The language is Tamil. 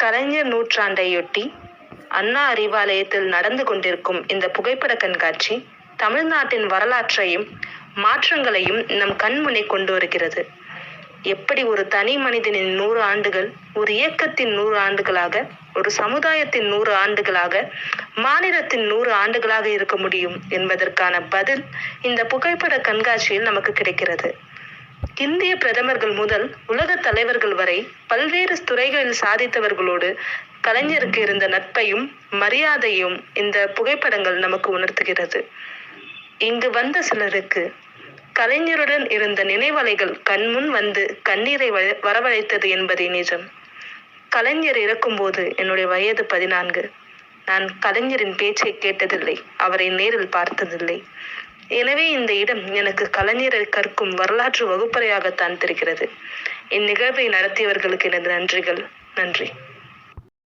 கலைஞர் நூற்றாண்டையொட்டி அண்ணா அறிவாலயத்தில் நடந்து கொண்டிருக்கும் இந்த புகைப்பட கண்காட்சி தமிழ்நாட்டின் வரலாற்றையும் மாற்றங்களையும் நம் கண்முனை கொண்டு வருகிறது. எப்படி ஒரு தனி மனிதனின் நூறு ஆண்டுகள் ஒரு இயக்கத்தின் நூறு ஆண்டுகளாக ஒரு சமுதாயத்தின் நூறு ஆண்டுகளாக மாநிலத்தின் நூறு ஆண்டுகளாக இருக்க முடியும் என்பதற்கான பதில் இந்த புகைப்பட கண்காட்சியில் நமக்கு கிடைக்கிறது. இந்திய பிரதமர்கள் முதல் உலக தலைவர்கள் வரை பல்வேறு துறைகளில் சாதித்தவர்களோடு கலைஞருக்கு இருந்த நட்பையும் மரியாதையும் இந்த புகைப்படங்கள் நமக்கு உணர்த்துகிறது. இங்கு வந்த சிலருக்கு கலைஞருடன் இருந்த நினைவலைகள் கண்முன் வந்து கண்ணீரை வ- வரவழைத்தது என்பதே நிஜம். கலைஞர் இறக்கும்போது என்னுடைய வயது பதினான்கு. நான் கலைஞரின் பேச்சை கேட்டதில்லை. அவரை நேரில் பார்த்ததில்லை. எனவே இந்த இடம் எனக்கு கலைஞரை கற்கும் வரலாற்று வகுப்பறையாகத்தான் தெரிகிறது. இந்நிகழ்வை நடத்தியவர்களுக்கு எனது நன்றிகள். நன்றி.